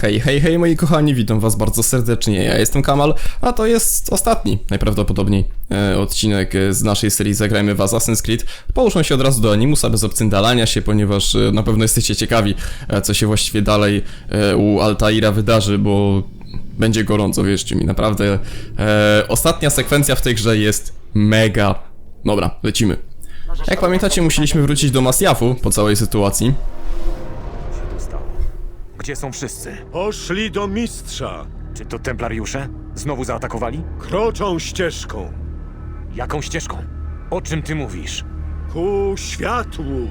Hej, hej, hej moi kochani, witam was bardzo serdecznie, ja jestem Kamal, a to jest ostatni, najprawdopodobniej, e, odcinek e, z naszej serii Zagrajmy w Assassin's Creed. Połóżmy się od razu do Animusa bez obcyndalania się, ponieważ e, na pewno jesteście ciekawi, e, co się właściwie dalej e, u Altaira wydarzy, bo będzie gorąco, wierzcie mi, naprawdę. E, ostatnia sekwencja w tej grze jest mega. Dobra, lecimy. Jak pamiętacie, musieliśmy wrócić do Masjafu po całej sytuacji. Gdzie są wszyscy? Poszli do mistrza. Czy to templariusze? Znowu zaatakowali? Kroczą ścieżką. Jaką ścieżką? O czym ty mówisz? Ku światłu.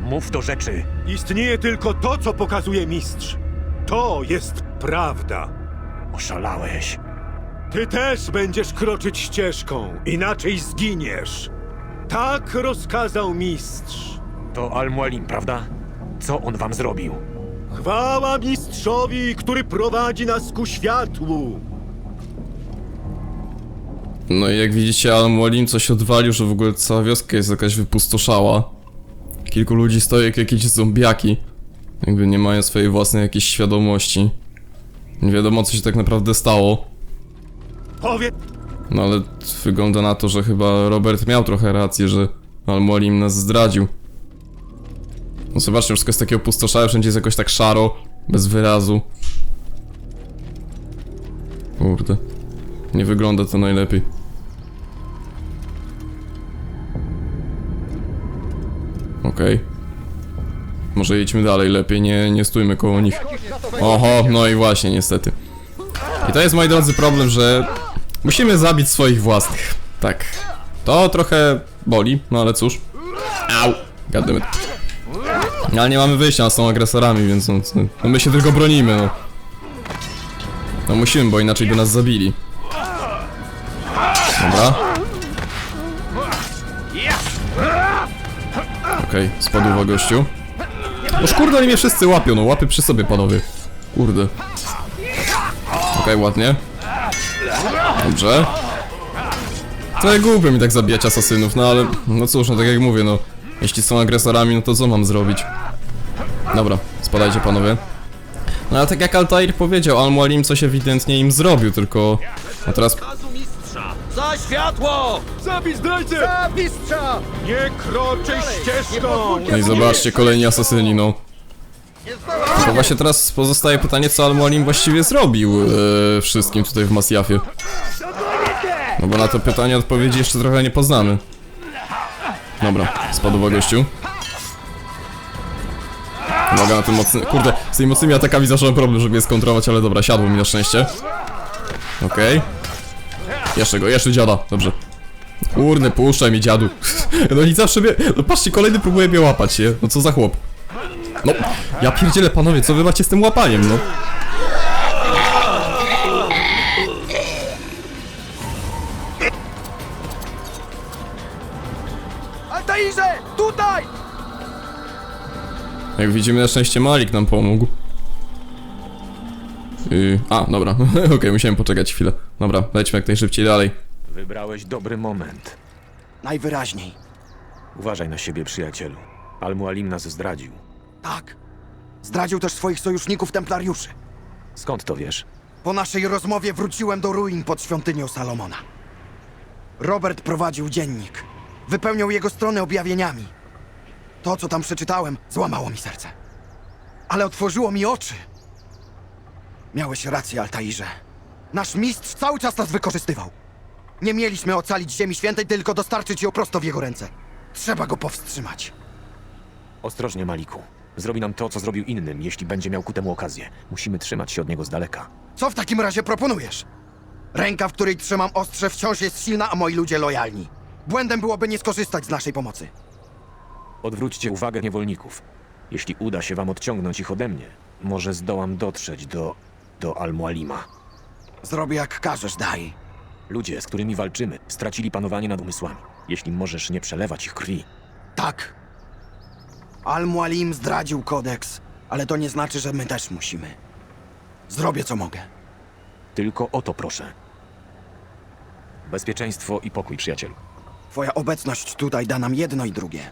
Mów do rzeczy. Istnieje tylko to, co pokazuje mistrz. To jest prawda. Oszalałeś. Ty też będziesz kroczyć ścieżką, inaczej zginiesz. Tak rozkazał mistrz. To Al-Mualim, prawda? Co on wam zrobił? Chwała mistrzowi, który prowadzi nas ku światłu. No i jak widzicie, Alan Molim coś odwalił, że w ogóle cała wioska jest jakaś wypustoszała. Kilku ludzi stoi jak jakieś zombiaki. Jakby nie mają swojej własnej jakiejś świadomości. Nie wiadomo co się tak naprawdę stało. Powiedz, No ale wygląda na to, że chyba Robert miał trochę rację, że Al Molim nas zdradził. No zobaczcie, wszystko jest takie opustoszałe, wszędzie jest jakoś tak szaro, bez wyrazu. Kurde. Nie wygląda to najlepiej. Okej. Może jedźmy dalej, lepiej nie, nie stójmy koło nich. Oho, no i właśnie, niestety. I to jest, moi drodzy, problem, że musimy zabić swoich własnych. Tak. To trochę boli, no ale cóż. Au! Goddammit. No, Ale nie mamy wyjścia, są agresorami, więc no, no my się tylko bronimy, no. No musimy, bo inaczej by nas zabili. Dobra. Okej, spadł gościu. No kurde, oni mnie wszyscy łapią, no łapy przy sobie, panowie. Kurde. Okej, ładnie. Dobrze. To głupio mi tak zabijać asasynów, no ale... No cóż, no tak jak mówię, no... Jeśli są agresorami, no to co mam zrobić? Dobra, spadajcie panowie. No ale tak jak Altair powiedział, Al-Mualim coś ewidentnie im zrobił, tylko... A teraz... Za światło! zabij zdrajcę! Za mistrza! Nie kroczę ścieżką! No i zobaczcie, kolejni asasyni, no. To właśnie teraz pozostaje pytanie, co Al-Mualim właściwie zrobił e, wszystkim tutaj w Masjafie. No bo na to pytanie odpowiedzi jeszcze trochę nie poznamy. Dobra, spadł gościu. Uwaga na tym mocny... Kurde, z tymi mocnymi atakami zawsze mam problem, żeby je skontrować, ale dobra, siadło mi na szczęście. Okej. Jeszcze go, jeszcze dziada, dobrze. Kurde, puszczaj mi dziadu. No i zawsze mnie... No patrzcie, kolejny próbuje mnie łapać, nie? No co za chłop. No, ja pierdzielę panowie, co wy macie z tym łapaniem, no? Jak widzimy, na szczęście Malik nam pomógł. Yy, a, dobra, okej, musiałem poczekać chwilę. Dobra, lećmy jak najszybciej dalej. Wybrałeś dobry moment. Najwyraźniej. Uważaj na siebie, przyjacielu. Al-Mualim nas zdradził. Tak. Zdradził też swoich sojuszników templariuszy. Skąd to wiesz? Po naszej rozmowie wróciłem do ruin pod świątynią Salomona. Robert prowadził dziennik. Wypełniał jego stronę objawieniami. To, co tam przeczytałem, złamało mi serce. Ale otworzyło mi oczy. Miałeś rację, Altairze. Nasz mistrz cały czas nas wykorzystywał. Nie mieliśmy ocalić Ziemi Świętej, tylko dostarczyć ją prosto w jego ręce. Trzeba go powstrzymać. Ostrożnie, Maliku. Zrobi nam to, co zrobił innym, jeśli będzie miał ku temu okazję. Musimy trzymać się od niego z daleka. Co w takim razie proponujesz? Ręka, w której trzymam ostrze, wciąż jest silna, a moi ludzie lojalni. Błędem byłoby nie skorzystać z naszej pomocy. Odwróćcie uwagę niewolników. Jeśli uda się wam odciągnąć ich ode mnie, może zdołam dotrzeć do... do Al-Mualima. Zrobię jak każesz, daj. Ludzie, z którymi walczymy, stracili panowanie nad umysłami. Jeśli możesz nie przelewać ich krwi, Tak. Al-Mualim zdradził kodeks, ale to nie znaczy, że my też musimy. Zrobię co mogę. tylko o to proszę. Bezpieczeństwo i pokój, przyjacielu. Twoja obecność tutaj da nam jedno i drugie.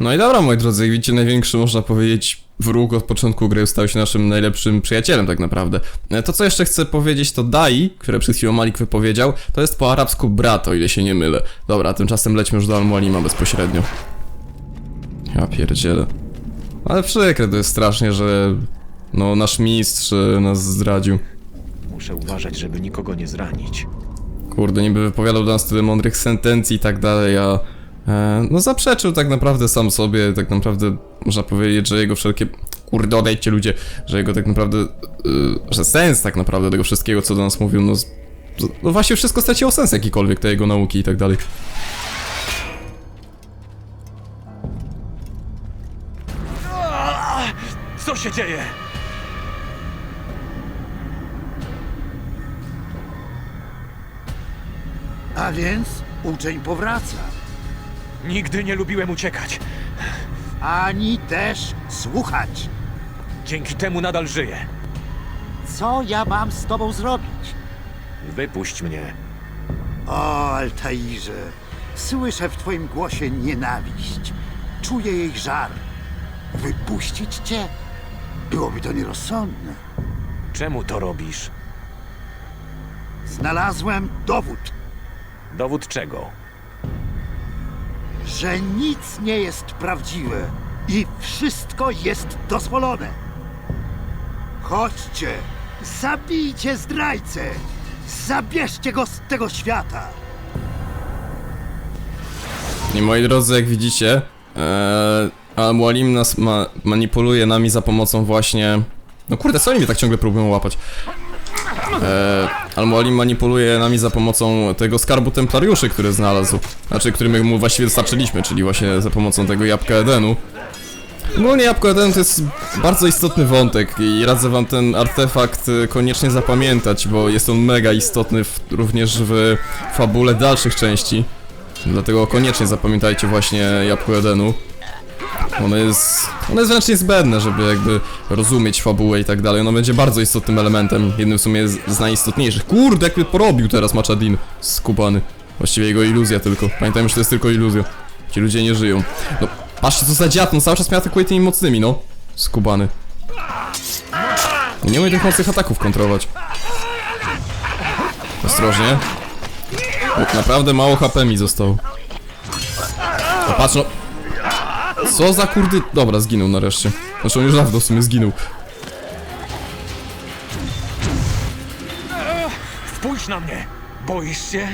No i dobra, moi drodzy, jak widzicie, największy, można powiedzieć, wróg od początku gry stał się naszym najlepszym przyjacielem tak naprawdę. E, To, co jeszcze chcę powiedzieć, to Dai, które przed chwilą Malik wypowiedział, to jest po arabsku brat, o ile się nie mylę. Dobra, tymczasem lećmy już do Al-Mualima bezpośrednio. Ja pierdzielę. Ale przykre to jest strasznie, że... No, nasz mistrz e, nas zdradził. Muszę uważać, żeby nikogo nie zranić. Kurde, niby wypowiadał do nas tyle mądrych sentencji i tak dalej, a no zaprzeczył tak naprawdę sam sobie, tak naprawdę można powiedzieć, że jego wszelkie, kurde odejdźcie ludzie, że jego tak naprawdę, e, że sens tak naprawdę tego wszystkiego, co do nas mówił, no, no właśnie wszystko straciło sens jakikolwiek, te jego nauki i tak dalej. Co się dzieje? A więc uczeń powraca. Nigdy nie lubiłem uciekać. Ani też słuchać. Dzięki temu nadal żyję. Co ja mam z tobą zrobić? Wypuść mnie. O, Altairze, słyszę w twoim głosie nienawiść. Czuję jej żar. Wypuścić cię? Byłoby to nierozsądne. Czemu to robisz? Znalazłem dowód, Dowód czego? Że nic nie jest prawdziwe i wszystko jest dozwolone. Chodźcie, zabijcie zdrajcę, zabierzcie go z tego świata. I moi drodzy, jak widzicie, e, Al-Mualim nas ma, manipuluje nami za pomocą właśnie... No kurde, co oni mnie tak ciągle próbują łapać? E, Al-Mualim manipuluje nami za pomocą tego skarbu templariuszy, który znalazł. Znaczy, który my mu właściwie dostarczyliśmy, czyli właśnie za pomocą tego jabłka Edenu. Ogólnie jabłko Edenu to jest bardzo istotny wątek i radzę wam ten artefakt y, koniecznie zapamiętać, bo jest on mega istotny w, również w fabule dalszych części. Dlatego koniecznie zapamiętajcie właśnie Jabłko Edenu. Ono jest, ono jest wręcz niezbędne, żeby jakby rozumieć fabułę i tak dalej. Ono będzie bardzo istotnym elementem, jednym w sumie z, z najistotniejszych. Kurde, jakby porobił teraz Machadin skubany. Właściwie jego iluzja tylko. Pamiętajmy, że to jest tylko iluzja. Ci ludzie nie żyją. No, patrzcie co za dziad, no cały czas mnie atakuje tymi mocnymi, no. Skubany. Nie umie tych mocnych ataków kontrolować. Ostrożnie. Bo naprawdę mało HP mi zostało. No patrz no. Co za kurdy... Dobra, zginął nareszcie. Znaczy on już dawno w sumie zginął. Spójrz na mnie! Boisz się?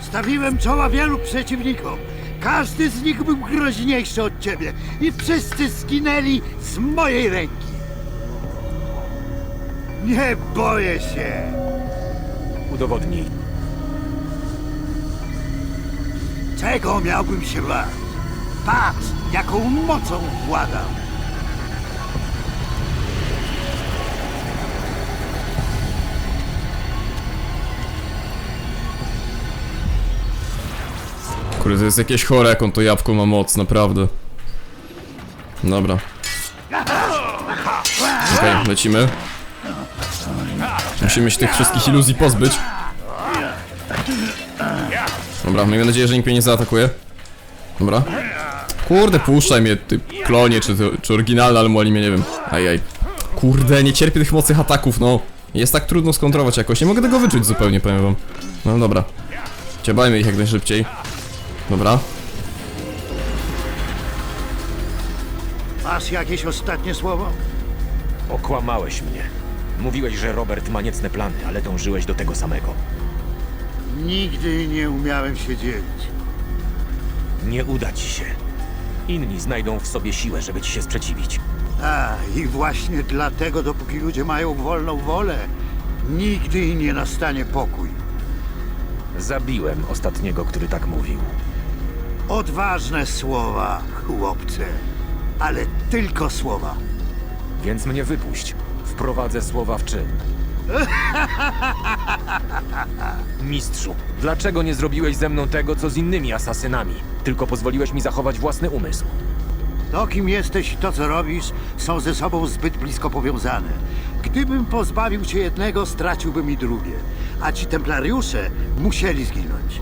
Stawiłem czoła wielu przeciwnikom. Każdy z nich był groźniejszy od ciebie i wszyscy zginęli z mojej ręki. Nie boję się. Udowodnij. Czego miałbym się bać? Patrz, jaką mocą władam. Kurde, to jest jakieś chore, jak on to jabłko ma moc, naprawdę. Dobra. Okej, lecimy. Musimy się tych wszystkich iluzji pozbyć. Dobra, miejmy nadzieję, że nikt mnie nie zaatakuje. Dobra. Kurde, puszczaj mnie, ty klonie, czy, czy oryginalny, ale mnie, nie wiem. Ajaj. Kurde, nie cierpię tych mocnych ataków, no. Jest tak trudno skontrolować jakoś, nie mogę tego wyczuć zupełnie, powiem wam. No dobra. Ciebajmy ich jak najszybciej. Dobra. Masz jakieś ostatnie słowo? Okłamałeś mnie. Mówiłeś, że Robert ma niecne plany, ale dążyłeś do tego samego. Nigdy nie umiałem się dzielić. Nie uda ci się. Inni znajdą w sobie siłę, żeby ci się sprzeciwić. A, i właśnie dlatego, dopóki ludzie mają wolną wolę, nigdy nie nastanie pokój. Zabiłem ostatniego, który tak mówił. Odważne słowa, chłopcze, ale tylko słowa. Więc mnie wypuść. Wprowadzę słowa w czyn. Mistrzu, dlaczego nie zrobiłeś ze mną tego, co z innymi asasynami? Tylko pozwoliłeś mi zachować własny umysł. To, kim jesteś i to, co robisz, są ze sobą zbyt blisko powiązane. Gdybym pozbawił cię jednego, straciłbym i drugie. A ci templariusze musieli zginąć.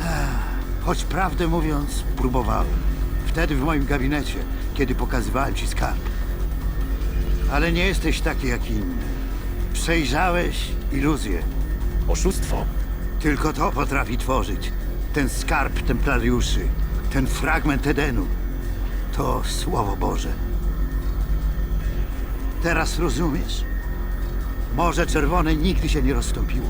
Ech, Choć prawdę mówiąc, próbowałem. Wtedy w moim gabinecie, kiedy pokazywałem ci skarb. Ale nie jesteś taki jak inni. Przejrzałeś iluzję. Oszustwo. Tylko to potrafi tworzyć. Ten skarb templariuszy, ten fragment Edenu. To Słowo Boże. Teraz rozumiesz? Morze Czerwone nigdy się nie rozstąpiło.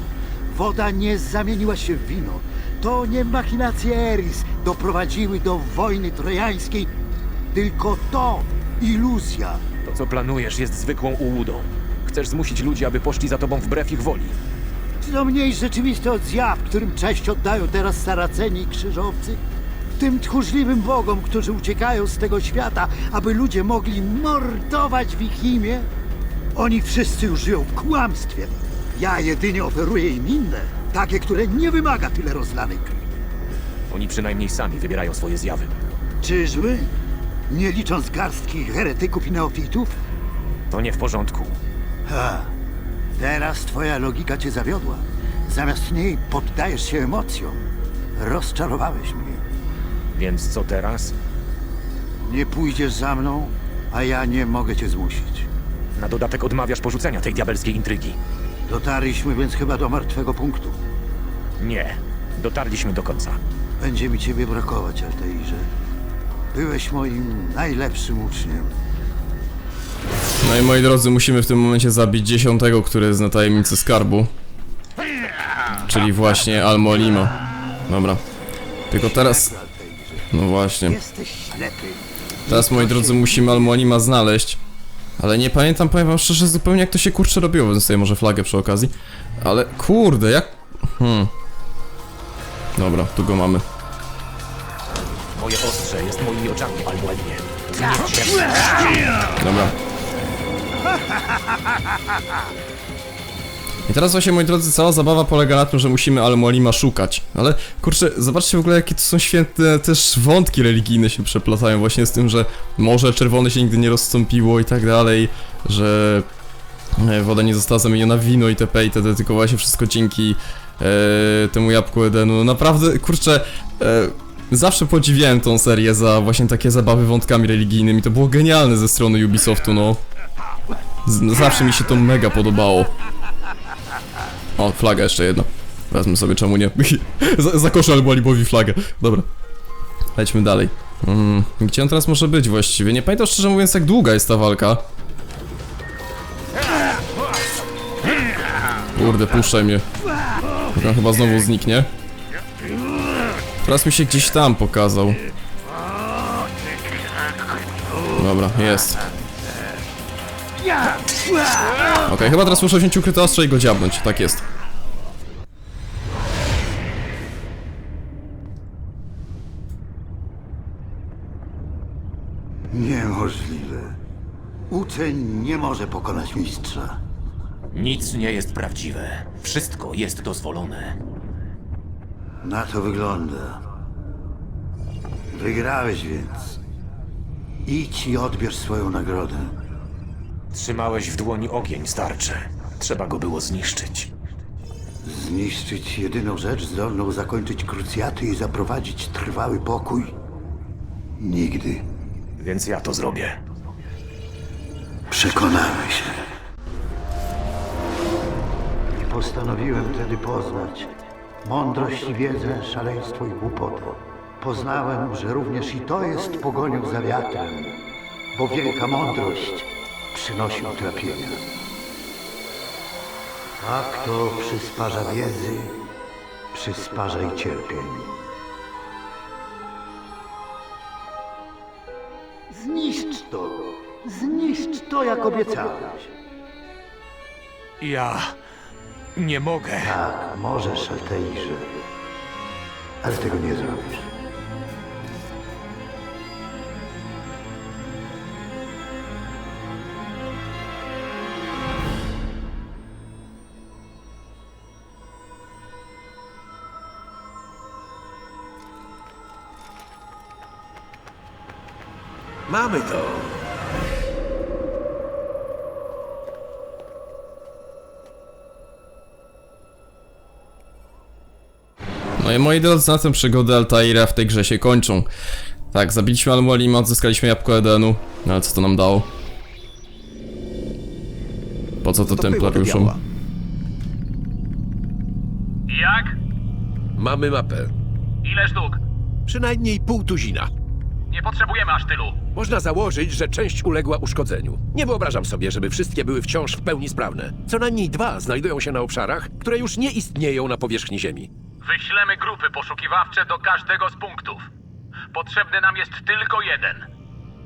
Woda nie zamieniła się w wino. To nie machinacje Eris doprowadziły do wojny trojańskiej, tylko to iluzja. To, co planujesz, jest zwykłą ułudą. Chcesz zmusić ludzi, aby poszli za tobą wbrew ich woli. Czy to mniej rzeczywiste od zjaw, którym cześć oddają teraz Saraceni i krzyżowcy? Tym tchórzliwym bogom, którzy uciekają z tego świata, aby ludzie mogli mordować w ich imię? Oni wszyscy już żyją w kłamstwie. Ja jedynie oferuję im inne, takie, które nie wymaga tyle rozlanej krwi. Oni przynajmniej sami wybierają swoje zjawy. Czyżby? Nie licząc garstki heretyków i neofitów? To nie w porządku. Ha, teraz twoja logika cię zawiodła. Zamiast niej poddajesz się emocjom. Rozczarowałeś mnie. Więc co teraz? Nie pójdziesz za mną, a ja nie mogę cię zmusić. Na dodatek odmawiasz porzucenia tej diabelskiej intrygi. Dotarliśmy więc chyba do martwego punktu. Nie. Dotarliśmy do końca. Będzie mi ciebie brakować, Altairze. Byłeś moim najlepszym uczniem. No i moi drodzy, musimy w tym momencie zabić dziesiątego, który zna tajemnicę skarbu. Czyli właśnie Almolimo. Dobra. Tylko teraz... No właśnie. Jesteś ślepy. Teraz, moi drodzy, musimy Almonima znaleźć. Ale nie pamiętam, powiem wam szczerze, zupełnie jak to się kurczę robiło. Wezmę sobie może flagę przy okazji. Ale kurde, jak... Hmm. Dobra, tu go mamy. Moje ostrze jest moimi oczami, Almualimie. Dobra. I teraz właśnie, moi drodzy, cała zabawa polega na tym, że musimy Almolima szukać. Ale kurczę, zobaczcie w ogóle, jakie to są święte też wątki religijne się przeplatają właśnie z tym, że Morze Czerwone się nigdy nie rozstąpiło i tak dalej, że e, woda nie została zamieniona w wino itp. itd. tylko właśnie wszystko dzięki e, temu jabłku Edenu. No naprawdę, kurczę, e, zawsze podziwiałem tą serię za właśnie takie zabawy wątkami religijnymi. To było genialne ze strony Ubisoftu, no. Zawsze mi się to mega podobało. O, flaga jeszcze jedna. Wezmę sobie, czemu nie? Za- Zakoszę albo Alibowi flagę. Dobra. Lećmy dalej. Mm, gdzie on teraz może być właściwie? Nie pamiętam szczerze mówiąc, jak długa jest ta walka. Kurde, puszczaj mnie. On chyba znowu zniknie. Teraz mi się gdzieś tam pokazał. Dobra, jest. Okej, chyba teraz muszę wziąć ukryte ostrze i go dziabnąć, tak jest. Niemożliwe. Uczeń nie może pokonać mistrza. Nic nie jest prawdziwe. Wszystko jest dozwolone. Na to wygląda. Wygrałeś więc. Idź i odbierz swoją nagrodę. Trzymałeś w dłoni ogień, starcze. Trzeba go było zniszczyć. Zniszczyć jedyną rzecz zdolną zakończyć krucjaty i zaprowadzić trwały pokój? Nigdy. Więc ja to zrobię. Przekonamy się. Postanowiłem wtedy poznać mądrość i wiedzę, szaleństwo i głupotę. Poznałem, że również i to jest pogonią za wiatrem, bo wielka mądrość przynosi utrapienia. A kto przysparza wiedzy, przysparza i cierpień. Zniszcz to! Zniszcz to, jak obiecałeś. Ja nie mogę. Tak, możesz, Altairze. Ale tego nie zrobisz. Mamy to. No i moi drodzy, na tym przygody Altaira w tej grze się kończą. Tak, zabiliśmy Almualima, odzyskaliśmy jabłko Edenu. No ale co to nam dało? Po co to templariuszom? Jak? Mamy mapę. Ile sztuk? Przynajmniej pół tuzina. Nie potrzebujemy aż tylu. Można założyć, że część uległa uszkodzeniu. Nie wyobrażam sobie, żeby wszystkie były wciąż w pełni sprawne. Co najmniej dwa znajdują się na obszarach, które już nie istnieją na powierzchni Ziemi. Wyślemy grupy poszukiwawcze do każdego z punktów. Potrzebny nam jest tylko jeden.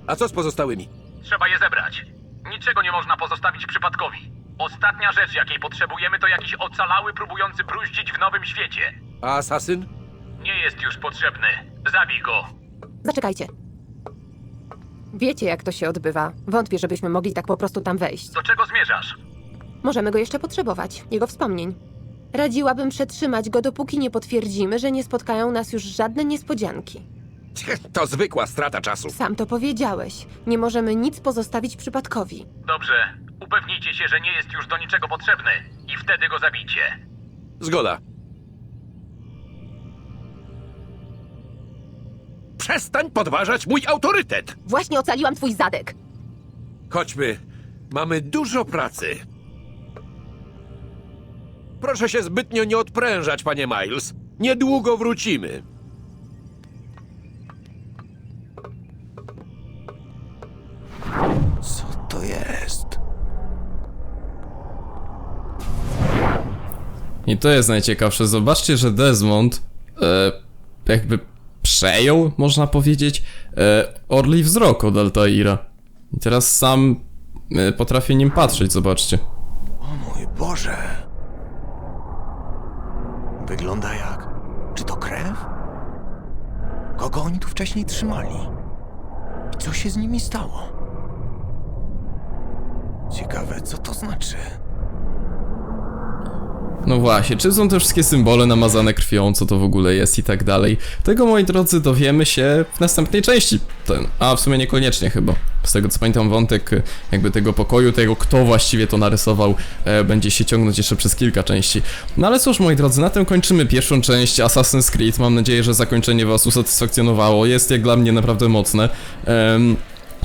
A co z pozostałymi? Trzeba je zebrać. Niczego nie można pozostawić przypadkowi. Ostatnia rzecz, jakiej potrzebujemy, to jakiś ocalały próbujący bruździć w nowym świecie. A asasyn? Nie jest już potrzebny. Zabij go. Zaczekajcie. Wiecie, jak to się odbywa. Wątpię, żebyśmy mogli tak po prostu tam wejść. Do czego zmierzasz? Możemy go jeszcze potrzebować, jego wspomnień. Radziłabym przetrzymać go, dopóki nie potwierdzimy, że nie spotkają nas już żadne niespodzianki. To zwykła strata czasu. Sam to powiedziałeś. Nie możemy nic pozostawić przypadkowi. Dobrze. Upewnijcie się, że nie jest już do niczego potrzebny. I wtedy go zabijcie. Zgoda. Przestań podważać mój autorytet! Właśnie ocaliłam twój zadek. Chodźmy. Mamy dużo pracy. Proszę się zbytnio nie odprężać, panie Miles. Niedługo wrócimy. Co to jest? I to jest najciekawsze. Zobaczcie, że Desmond e, jakby przejął, można powiedzieć, e, orli wzrok od Altaira. I teraz sam e, potrafię nim patrzeć, zobaczcie. O mój Boże. Wygląda jak... Czy to krew? Kogo oni tu wcześniej trzymali? I co się z nimi stało? Ciekawe, co to znaczy? No właśnie, czy są te wszystkie symbole namazane krwią, co to w ogóle jest i tak dalej. Tego, moi drodzy, dowiemy się w następnej części. Ten, a w sumie niekoniecznie chyba. Z tego co pamiętam, wątek e, jakby tego pokoju, tego kto właściwie to narysował, e, będzie się ciągnąć jeszcze przez kilka części. No ale cóż, moi drodzy, na tym kończymy pierwszą część Assassin's Creed. Mam nadzieję, że zakończenie was usatysfakcjonowało. Jest jak dla mnie naprawdę mocne. Em,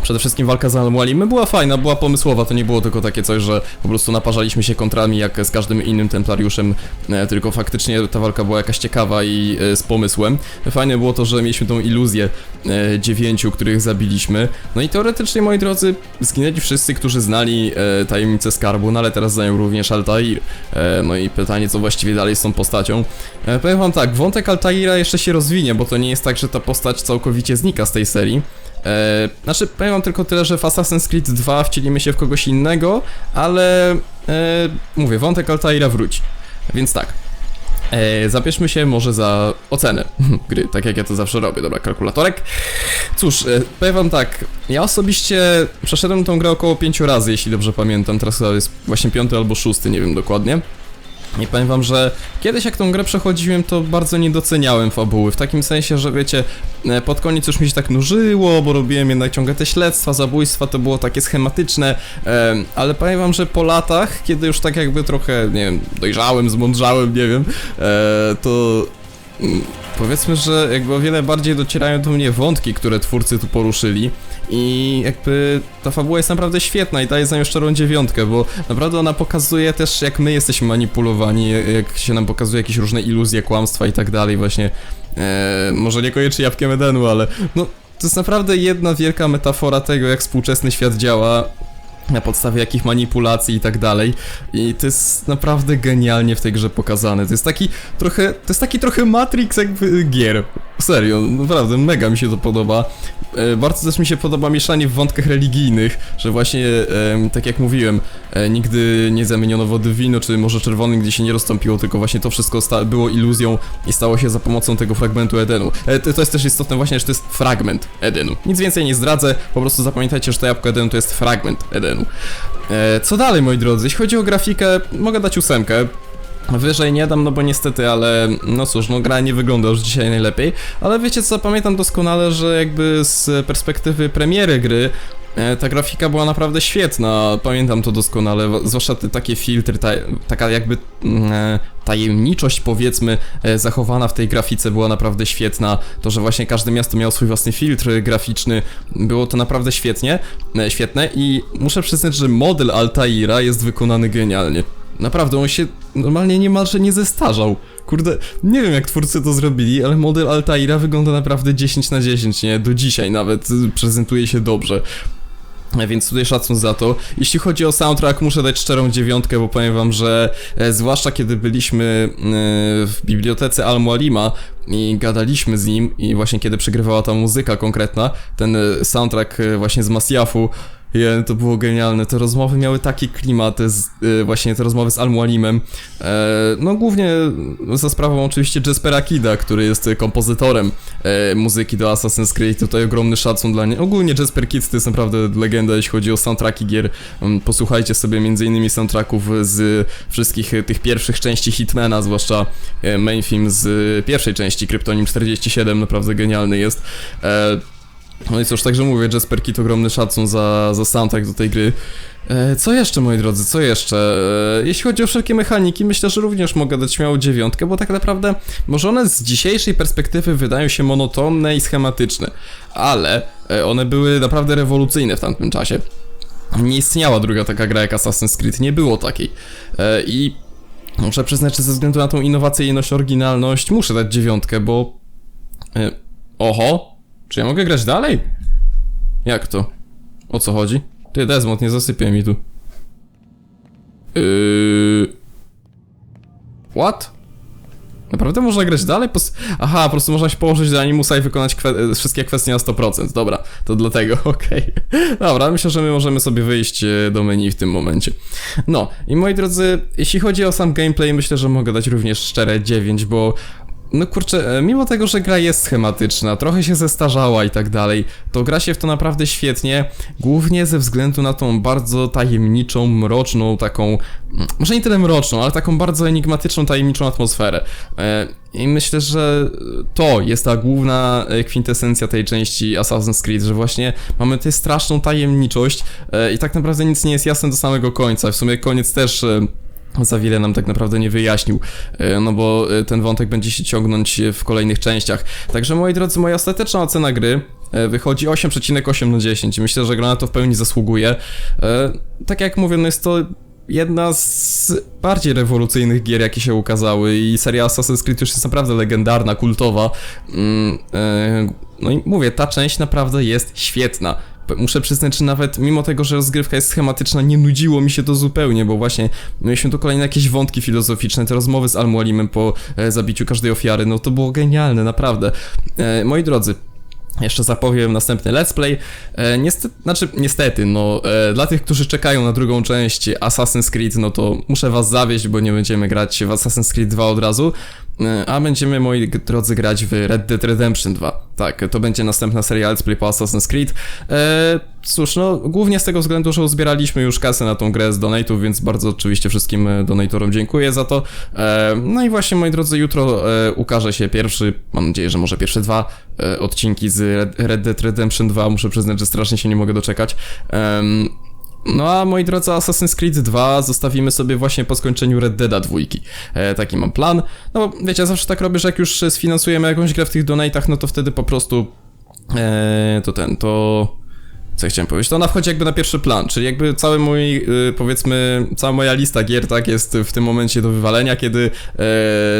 Przede wszystkim walka z Al-Mualimem była fajna, była pomysłowa, to nie było tylko takie coś, że po prostu naparzaliśmy się kontrami jak z każdym innym templariuszem, e, tylko faktycznie ta walka była jakaś ciekawa i e, z pomysłem. Fajne było to, że mieliśmy tą iluzję e, dziewięciu, których zabiliśmy. No i teoretycznie, moi drodzy, zginęli wszyscy, którzy znali tajemnicę skarbu, no ale teraz znają również Altair. No i pytanie, co właściwie dalej z tą postacią. Powiem wam tak, wątek Altaira jeszcze się rozwinie, bo to nie jest tak, że ta postać całkowicie znika z tej serii. E, znaczy, powiem wam tylko tyle, że w Assassin's Creed 2 wcielimy się w kogoś innego, ale e, mówię, wątek Altaira wróci. Więc tak. E, zabierzmy się może za ocenę gry, tak jak ja to zawsze robię. Dobra, kalkulatorek. Cóż, e, powiem wam tak, ja osobiście przeszedłem tą grę około 5 razy, jeśli dobrze pamiętam, teraz chyba jest właśnie piąty albo szósty, nie wiem dokładnie. I powiem wam, że kiedyś jak tą grę przechodziłem, to bardzo nie doceniałem fabuły, w takim sensie, że wiecie, e, pod koniec już mi się tak nużyło, bo robiłem jednak ciągle te śledztwa, zabójstwa, to było takie schematyczne, e, ale powiem wam, że po latach, kiedy już tak jakby trochę, nie wiem, dojrzałem, zmądrzałem, nie wiem, e, to mm, powiedzmy, że jakby o wiele bardziej docierają do mnie wątki, które twórcy tu poruszyli i jakby ta fabuła jest naprawdę świetna i daje za nią szczerą dziewiątkę, bo naprawdę ona pokazuje też jak my jesteśmy manipulowani, jak się nam pokazuje jakieś różne iluzje, kłamstwa i tak dalej właśnie, e, może niekoniecznie jabłkiem Edenu, ale no to jest naprawdę jedna wielka metafora tego, jak współczesny świat działa, na podstawie jakich manipulacji i tak dalej. I to jest naprawdę genialnie w tej grze pokazane. To jest taki trochę, to jest taki trochę Matrix jakby gier. Serio, naprawdę mega mi się to podoba. E, bardzo też mi się podoba mieszanie w wątkach religijnych, że właśnie, tak jak mówiłem, e, nigdy nie zamieniono wody w wino, czy Morze Czerwone gdzie się nie rozstąpiło, tylko właśnie to wszystko było iluzją i stało się za pomocą tego fragmentu Edenu. E, to, to jest też istotne właśnie, że to jest fragment Edenu. Nic więcej nie zdradzę, po prostu zapamiętajcie, że to jabłko Edenu to jest fragment Edenu. Co dalej, moi drodzy? Jeśli chodzi o grafikę, mogę dać ósemkę. Wyżej nie dam, no bo niestety, ale no cóż, no gra nie wygląda już dzisiaj najlepiej, ale wiecie co, pamiętam doskonale, że jakby z perspektywy premiery gry E, Ta grafika była naprawdę świetna, pamiętam to doskonale, zwłaszcza te takie filtry, ta, taka jakby mm, e, tajemniczość powiedzmy e, zachowana w tej grafice była naprawdę świetna. To, że właśnie każde miasto miało swój własny filtr graficzny, było to naprawdę świetnie, świetne i muszę przyznać, że model Altaira jest wykonany genialnie. Naprawdę, on się normalnie niemalże nie zestarzał. Kurde, nie wiem jak twórcy to zrobili, ale model Altaira wygląda naprawdę 10 na 10, nie? Do dzisiaj nawet y, prezentuje się dobrze. E, Więc tutaj szacun za to. Jeśli chodzi o soundtrack, muszę dać szczerą dziewiątkę, bo powiem wam, że e, zwłaszcza kiedy byliśmy e, w bibliotece Al-Mualima i gadaliśmy z nim i właśnie kiedy przegrywała ta muzyka konkretna, ten e, soundtrack e, właśnie z Masjafu, je, to było genialne. Te rozmowy miały taki klimat, z, e, właśnie te rozmowy z Al-Mualimem. E, no głównie za sprawą oczywiście Jaspera Kida, który jest e, kompozytorem e, muzyki do Assassin's Creed. Tutaj ogromny szacun dla niego. Ogólnie Jasper Kid to jest naprawdę legenda, jeśli chodzi o soundtracki gier. Mm, Posłuchajcie sobie m.in. soundtracków z wszystkich e, tych pierwszych części Hitmana, zwłaszcza e, main theme z pierwszej części, Kryptonim 47, naprawdę genialny jest. No i cóż, także mówię, Jasper Kit, ogromny szacun za, za soundtrack do tej gry. E, co jeszcze, moi drodzy, co jeszcze? E, jeśli chodzi o wszelkie mechaniki, myślę, że również mogę dać śmiało dziewiątkę, bo tak naprawdę może one z dzisiejszej perspektywy wydają się monotonne i schematyczne, ale e, one były naprawdę rewolucyjne w tamtym czasie. Nie istniała druga taka gra jak Assassin's Creed, nie było takiej. I muszę przyznać, że ze względu na tą innowacyjność, oryginalność, muszę dać dziewiątkę, bo... Oho, czy ja mogę grać dalej? Jak to? O co chodzi? Ty, Desmond, nie zasypiaj mi tu. Yy... What? Naprawdę można grać dalej? Aha, po prostu można się położyć do animusa i wykonać kwe- wszystkie kwestie na 100%. Dobra, to dlatego, okej. Dobra, myślę, że my możemy sobie wyjść e, do menu w tym momencie. No, i moi drodzy, jeśli chodzi o sam gameplay, myślę, że mogę dać również szczere 9, bo no kurczę, e, mimo tego, że gra jest schematyczna, trochę się zestarzała i tak dalej, to gra się w to naprawdę świetnie, głównie ze względu na tą bardzo tajemniczą, mroczną, taką, mm, może nie tyle mroczną, ale taką bardzo enigmatyczną, tajemniczą atmosferę. E, I myślę, że to jest ta główna e, kwintesencja tej części Assassin's Creed, że właśnie mamy tę straszną tajemniczość i tak naprawdę nic nie jest jasne do samego końca. W sumie koniec też za wiele nam tak naprawdę nie wyjaśnił, e, no bo e, ten wątek będzie się ciągnąć e, w kolejnych częściach. Także moi drodzy, moja ostateczna ocena gry wychodzi 8,8 na 10. Myślę, że gra na to w pełni zasługuje. Tak jak mówię, no jest to jedna z bardziej rewolucyjnych gier, jakie się ukazały i seria Assassin's Creed już jest naprawdę legendarna, kultowa. Mm, No i mówię, ta część naprawdę jest świetna. Muszę przyznać, że nawet mimo tego, że rozgrywka jest schematyczna, nie nudziło mi się to zupełnie, bo właśnie mieliśmy tu kolejne jakieś wątki filozoficzne, te rozmowy z Al-Mualimem po e, zabiciu każdej ofiary, no to było genialne, naprawdę. E, moi drodzy, jeszcze zapowiem następny let's play. E, niestety, znaczy niestety, no dla tych, którzy czekają na drugą część Assassin's Creed, no to muszę was zawieść, bo nie będziemy grać w Assassin's Creed 2 od razu, a będziemy, moi drodzy, grać w Red Dead Redemption 2. Tak, to będzie następna seria let's play po Assassin's Creed. E, cóż, no głównie z tego względu, że uzbieraliśmy już kasę na tą grę z donate'ów, więc bardzo oczywiście wszystkim e, donatorom dziękuję za to. E, no i właśnie, moi drodzy, jutro e, ukaże się pierwszy, mam nadzieję, że może pierwsze dwa e, odcinki z Red, Red Dead Redemption 2. Muszę przyznać, że strasznie się nie mogę doczekać. Em, no a moi drodzy, Assassin's Creed 2 zostawimy sobie właśnie po skończeniu Red Deada 2. E, taki mam plan. No bo wiecie, zawsze tak robię, że jak już sfinansujemy jakąś grę w tych donatach, no to wtedy po prostu e, to ten, to co ja chciałem powiedzieć, to ona wchodzi jakby na pierwszy plan, czyli jakby cały mój, y, powiedzmy, cała moja lista gier, tak, jest w tym momencie do wywalenia, kiedy e,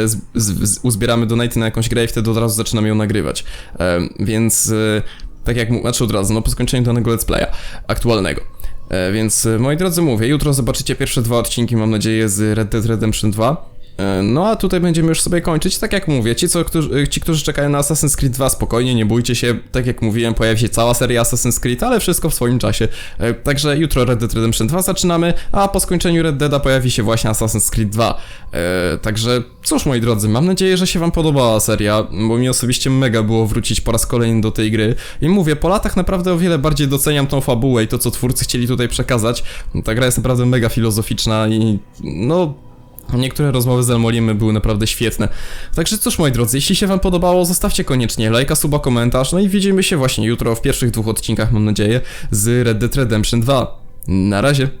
z, z, uzbieramy donaty na jakąś grę i wtedy od razu zaczynamy ją nagrywać. E, więc, e, tak jak, znaczy od razu, no po skończeniu danego let's playa aktualnego. E, więc, e, moi drodzy, mówię, jutro zobaczycie pierwsze dwa odcinki, mam nadzieję, z Red Dead Redemption 2. E, No a tutaj będziemy już sobie kończyć, tak jak mówię, ci, co, którzy, ci, którzy czekają na Assassin's Creed 2, spokojnie, nie bójcie się, tak jak mówiłem, pojawi się cała seria Assassin's Creed, ale wszystko w swoim czasie. E, Także jutro Red Dead Redemption 2 zaczynamy, a po skończeniu Red Deada pojawi się właśnie Assassin's Creed 2. E, Także cóż moi drodzy, mam nadzieję, że się wam podobała seria, bo mi osobiście mega było wrócić po raz kolejny do tej gry. I mówię, po latach naprawdę o wiele bardziej doceniam tą fabułę i to, co twórcy chcieli tutaj przekazać. Ta gra jest naprawdę mega filozoficzna i no Niektóre rozmowy z Elmolimy były naprawdę świetne. Także cóż, moi drodzy, jeśli się wam podobało, zostawcie koniecznie lajka, suba, komentarz, no i widzimy się właśnie jutro w pierwszych dwóch odcinkach, mam nadzieję, z Red Dead Redemption 2. Na razie.